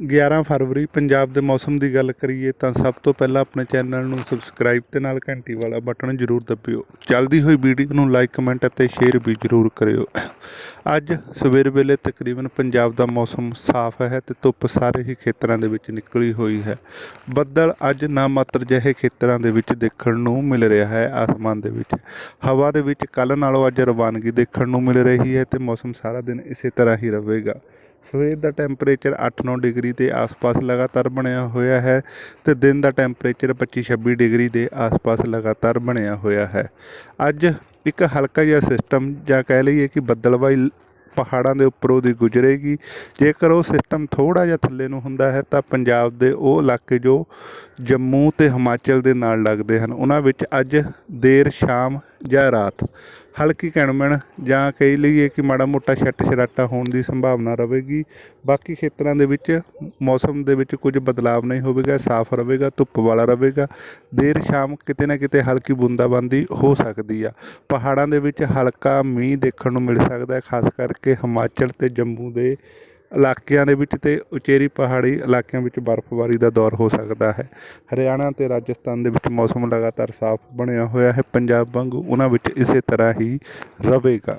11 ਫਰਵਰੀ ਪੰਜਾਬ ਦੇ ਮੌਸਮ ਦੀ ਗੱਲ ਕਰੀਏ ਤਾਂ ਸਭ ਤੋਂ ਪਹਿਲਾਂ ਆਪਣੇ ਚੈਨਲ ਨੂੰ ਸਬਸਕ੍ਰਾਈਬ ਤੇ ਨਾਲ ਘੰਟੀ ਵਾਲਾ ਬਟਨ ਜ਼ਰੂਰ ਦਬਿਓ। ਜਲਦੀ ਹੋਈ ਵੀਡੀਓ ਨੂੰ ਲਾਈਕ ਕਮੈਂਟ ਅਤੇ ਸ਼ੇਅਰ ਵੀ ਜ਼ਰੂਰ ਕਰਿਓ। ਅੱਜ ਸਵੇਰ ਵੇਲੇ ਤਕਰੀਬਨ ਪੰਜਾਬ ਦਾ ਮੌਸਮ ਸਾਫ਼ ਹੈ ਤੇ ਧੁੱਪ ਸਾਰੇ ਹੀ ਖੇਤਰਾਂ ਦੇ ਵਿੱਚ ਨਿਕਲੀ ਹੋਈ ਹੈ। ਬੱਦਲ ਅੱਜ ਨਾ ਮਾਤਰ ਜਿਹੇ ਖੇਤਰਾਂ ਦੇ ਵਿੱਚ ਦੇਖਣ ਨੂੰ ਮਿਲ ਰਿਹਾ ਹੈ ਆਸਮਾਨ ਦੇ ਵਿੱਚ। ਹਵਾ ਦੇ ਵਿੱਚ ਕੱਲ ਨਾਲੋਂ ਅੱਜ ਰਵਾਨਗੀ ਦੇਖਣ ਨੂੰ ਮਿਲ ਰਹੀ ਹੈ ਤੇ ਮੌਸਮ ਸਾਰਾ ਦਿਨ ਇਸੇ ਤਰ੍ਹਾਂ ਹੀ ਰਹੇਗਾ। ਸਵੇਰ ਦਾ ਟੈਂਪਰੇਚਰ 8-9 ਡਿਗਰੀ ਦੇ ਆਸ-ਪਾਸ ਲਗਾਤਾਰ ਬਣਿਆ ਹੋਇਆ ਹੈ ਤੇ ਦਿਨ ਦਾ ਟੈਂਪਰੇਚਰ 25-26 ਡਿਗਰੀ ਦੇ ਆਸ-ਪਾਸ ਲਗਾਤਾਰ ਬਣਿਆ ਹੋਇਆ ਹੈ। ਅੱਜ ਇੱਕ ਹਲਕਾ ਜਿਹਾ ਸਿਸਟਮ ਜਾਂ ਕਹਿ ਲਈਏ ਕਿ ਬੱਦਲਵਾਈ ਪਹਾੜਾਂ ਦੇ ਉੱਪਰੋਂ ਦੀ ਗੁਜ਼ਰੇਗੀ। ਜੇਕਰ ਉਹ ਸਿਸਟਮ ਥੋੜਾ ਜਿਹਾ ਥੱਲੇ ਨੂੰ ਹੁੰਦਾ ਹੈ ਤਾਂ ਪੰਜਾਬ ਦੇ ਉਹ ਇਲਾਕੇ ਜੋ ਜੰਮੂ ਤੇ ਹਿਮਾਚਲ ਦੇ ਨਾਲ ਲੱਗਦੇ ਹਨ, ਉਹਨਾਂ ਵਿੱਚ ਅੱਜ ਦੇਰ ਸ਼ਾਮ ਜਾਂ ਰਾਤ। ਹਲਕੀ ਕਣਮਣ ਜਾਂ ਕਈ ਲਈਏ ਕਿ ਮਾੜਾ ਮੋਟਾ ਛੱਟ ਛਰਾਟਾ ਹੋਣ ਦੀ ਸੰਭਾਵਨਾ ਰਹੇਗੀ। ਬਾਕੀ ਖੇਤਰਾਂ ਦੇ ਵਿੱਚ ਮੌਸਮ ਦੇ ਵਿੱਚ ਕੁਝ ਬਦਲਾਵ ਨਹੀਂ ਹੋਵੇਗਾ, ਸਾਫ਼ ਰਹੇਗਾ, ਧੁੱਪ ਵਾਲਾ ਰਹੇਗਾ। ਦੇਰ ਸ਼ਾਮ ਕਿਤੇ ਨਾ ਕਿਤੇ ਹਲਕੀ ਬੂੰਦਾਬਾਂਦੀ ਹੋ ਸਕਦੀ ਆ। ਪਹਾੜਾਂ ਦੇ ਵਿੱਚ ਹਲਕਾ ਮੀਂਹ ਦੇਖਣ ਨੂੰ ਮਿਲ ਸਕਦਾ ਹੈ, ਖਾਸ ਕਰਕੇ ਹਿਮਾਚਲ ਤੇ ਜੰਮੂ ਦੇ ਇਲਾਕਿਆਂ ਦੇ ਵਿੱਚ ਤੇ ਉਚੇਰੀ ਪਹਾੜੀ ਇਲਾਕਿਆਂ ਵਿੱਚ ਬਰਫ਼ਬਾਰੀ ਦਾ ਦੌਰ ਹੋ ਸਕਦਾ ਹੈ। ਹਰਿਆਣਾ ਤੇ ਰਾਜਸਥਾਨ ਦੇ ਵਿੱਚ ਮੌਸਮ ਲਗਾਤਾਰ ਸਾਫ਼ ਬਣਿਆ ਹੋਇਆ ਹੈ। ਪੰਜਾਬ ਵਾਂਗੂ ਉਹਨਾਂ ਵਿੱਚ ਇਸੇ ਤਰ੍ਹਾਂ ਹੀ ਰਹੇਗਾ।